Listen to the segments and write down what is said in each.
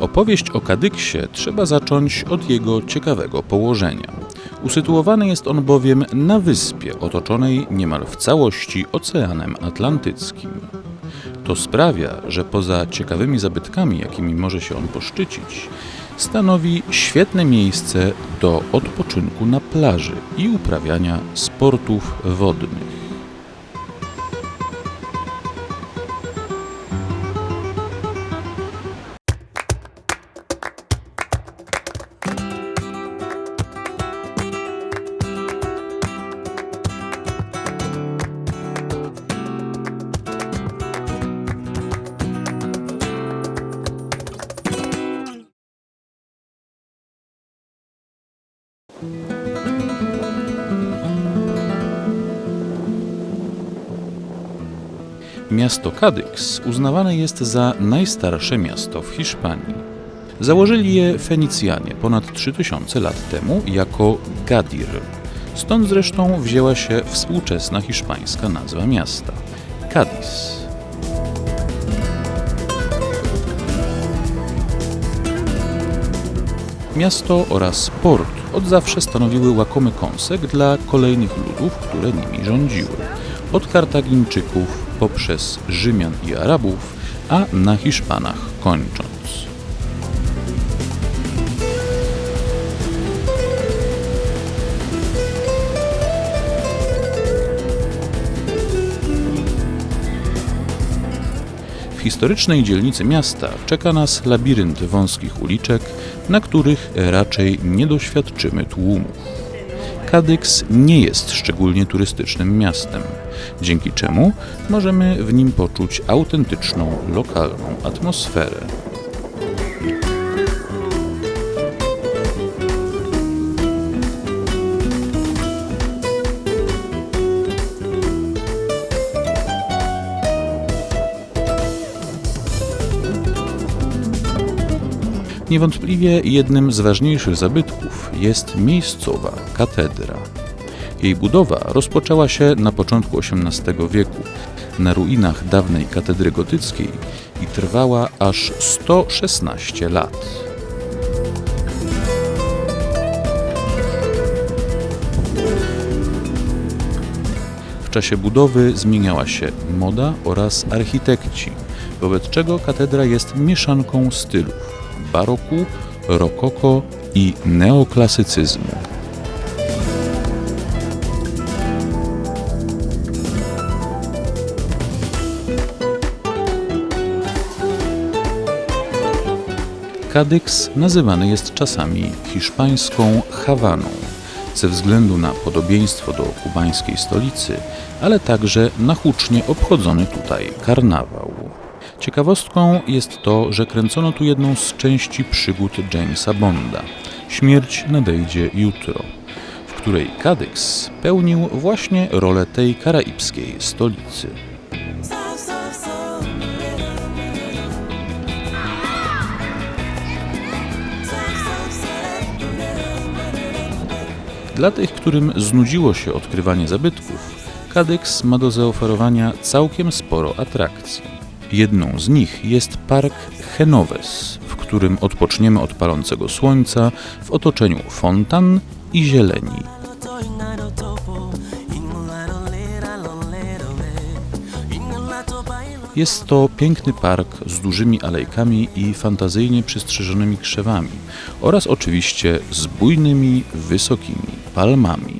Opowieść o Kadyksie trzeba zacząć od jego ciekawego położenia. Usytuowany jest on bowiem na wyspie otoczonej niemal w całości Oceanem Atlantyckim. To sprawia, że poza ciekawymi zabytkami, jakimi może się on poszczycić, stanowi świetne miejsce do odpoczynku na plaży i uprawiania sportów wodnych. Miasto Kadyks uznawane jest za najstarsze miasto w Hiszpanii. Założyli je Fenicjanie ponad 3000 lat temu jako Gadir. Stąd zresztą wzięła się współczesna hiszpańska nazwa miasta Cadiz. Miasto oraz port od zawsze stanowiły łakomy kąsek dla kolejnych ludów, które nimi rządziły. Od Kartagińczyków poprzez Rzymian i Arabów, a na Hiszpanach kończąc. W historycznej dzielnicy miasta czeka nas labirynt wąskich uliczek, na których raczej nie doświadczymy tłumów. Kadyks nie jest szczególnie turystycznym miastem, dzięki czemu możemy w nim poczuć autentyczną, lokalną atmosferę. Niewątpliwie jednym z ważniejszych zabytków jest miejscowa katedra. Jej budowa rozpoczęła się na początku XVIII wieku na ruinach dawnej katedry gotyckiej i trwała aż 116 lat. W czasie budowy zmieniała się moda oraz architekci, wobec czego katedra jest mieszanką stylów baroku, rokoko i neoklasycyzmu. Kadyks nazywany jest czasami hiszpańską Hawaną ze względu na podobieństwo do kubańskiej stolicy, ale także na hucznie obchodzony tutaj karnawał. Ciekawostką jest to, że kręcono tu jedną z części przygód Jamesa Bonda. Śmierć nadejdzie jutro, w której Kadyks pełnił właśnie rolę tej karaibskiej stolicy. Dla tych, którym znudziło się odkrywanie zabytków, Kadyks ma do zaoferowania całkiem sporo atrakcji. Jedną z nich jest park Henoves, w którym odpoczniemy od palącego słońca w otoczeniu fontan i zieleni. Jest to piękny park z dużymi alejkami i fantazyjnie przystrzyżonymi krzewami oraz oczywiście z bujnymi, wysokimi palmami.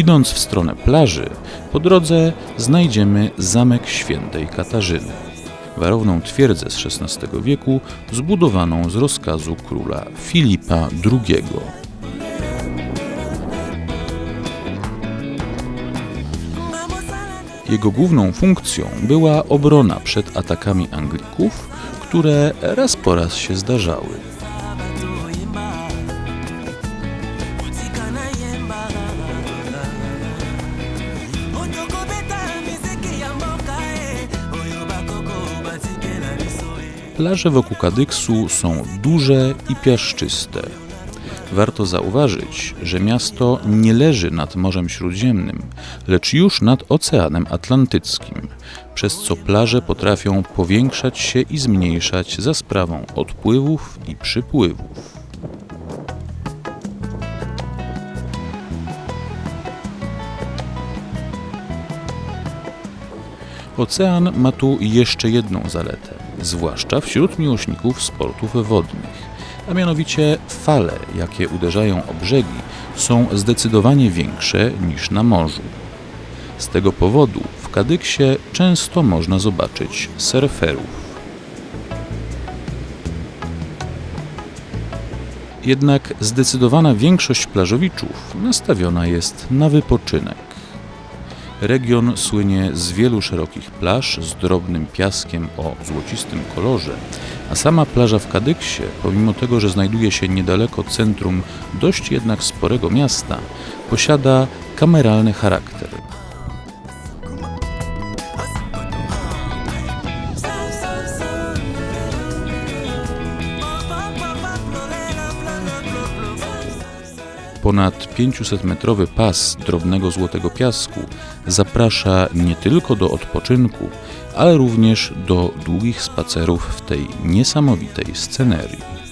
Idąc w stronę plaży, po drodze znajdziemy zamek świętej Katarzyny, warowną twierdzę z XVI wieku, zbudowaną z rozkazu króla Filipa II. Jego główną funkcją była obrona przed atakami Anglików, które raz po raz się zdarzały. Plaże wokół Kadyksu są duże i piaszczyste. Warto zauważyć, że miasto nie leży nad Morzem Śródziemnym, lecz już nad Oceanem Atlantyckim, przez co plaże potrafią powiększać się i zmniejszać za sprawą odpływów i przypływów. Ocean ma tu jeszcze jedną zaletę, zwłaszcza wśród miłośników sportów wodnych, a mianowicie fale, jakie uderzają o brzegi, są zdecydowanie większe niż na morzu. Z tego powodu w Kadyksie często można zobaczyć surferów. Jednak zdecydowana większość plażowiczów nastawiona jest na wypoczynek. Region słynie z wielu szerokich plaż z drobnym piaskiem o złocistym kolorze, a sama plaża w Kadyksie, pomimo tego, że znajduje się niedaleko centrum dość jednak sporego miasta, posiada kameralny charakter. Ponad 500-metrowy pas drobnego złotego piasku zaprasza nie tylko do odpoczynku, ale również do długich spacerów w tej niesamowitej scenerii.